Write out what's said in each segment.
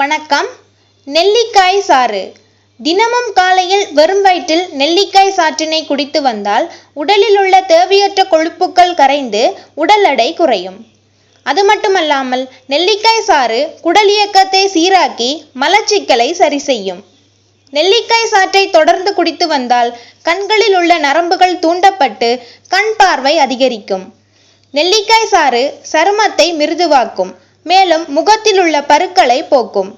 வணக்கம். நெல்லிக்காய் சாறு. தினமும் காலையில் வெறும் வயிற்றில் நெல்லிக்காய் சாற்றினை குடித்து வந்தால் உடலில் உள்ள தேவையற்ற கொழுப்புக்கள் கரைந்து உடல் எடை குறையும். அது மட்டுமல்லாமல் நெல்லிக்காய் சாறு குடல் இயக்கத்தை சீராக்கி மலச்சிக்கலை சரி செய்யும். நெல்லிக்காய் சாற்றை தொடர்ந்து குடித்து வந்தால் கண்களில் உள்ள நரம்புகள் தூண்டப்பட்டு கண் பார்வை அதிகரிக்கும். நெல்லிக்காய் சாறு சருமத்தை மிருதுவாக்கும். மேலும் முகத்தில் உள்ள பருக்களை போக்கும்.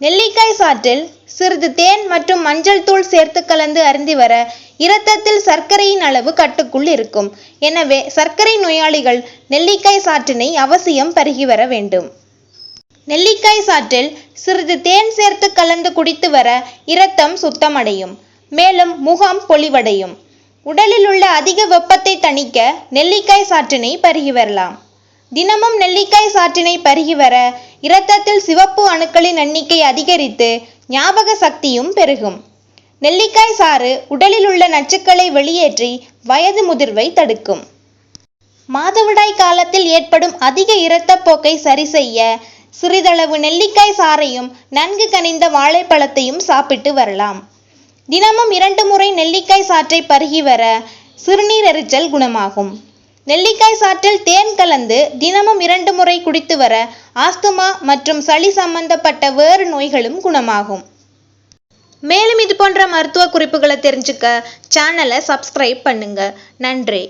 நெல்லிக்காய் சாற்றில் சிறிது தேன் மற்றும் மஞ்சள் தூள் சேர்த்து கலந்து அருந்தி வர இரத்தத்தில் சர்க்கரையின் அளவு கட்டுக்குள் இருக்கும். எனவே சர்க்கரை நோயாளிகள் நெல்லிக்காய் சாற்றினை அவசியம் பருகி வர வேண்டும். நெல்லிக்காய் சாற்றில் சிறிது தேன் சேர்த்து கலந்து குடித்து வர இரத்தம் சுத்தமடையும். மேலும் முகம் பொலிவடையும். உடலில் உள்ள அதிக வெப்பத்தை தணிக்க நெல்லிக்காய் சாற்றினை பருகி வரலாம். தினமும் நெல்லிக்காய் சாற்றினை பருகி வர இரத்தத்தில் சிவப்பு அணுக்களின் எண்ணிக்கை அதிகரித்து ஞாபக சக்தியும் பெருகும். நெல்லிக்காய் சாறு உடலில் உள்ள நச்சுக்களை வெளியேற்றி வயது முதிர்வை தடுக்கும். மாதவிடாய் காலத்தில் ஏற்படும் அதிக இரத்தப்போக்கை சரி செய்ய சிறிதளவு நெல்லிக்காய் சாறையும் நன்கு கனிந்த வாழைப்பழத்தையும் சாப்பிட்டு வரலாம். தினமும் இரண்டு முறை நெல்லிக்காய் சாற்றை பருகி வர சிறுநீர் எரிச்சல் குணமாகும். நெல்லிக்காய் சாற்றில் தேன் கலந்து தினமும் இரண்டு முறை குடித்து வர ஆஸ்துமா மற்றும் சளி சம்பந்தப்பட்ட வேறு நோய்களும் குணமாகும். மேலும் இது போன்ற மருத்துவ குறிப்புகளை தெரிஞ்சுக்க சேனலை சப்ஸ்கிரைப் பண்ணுங்க. நன்றி.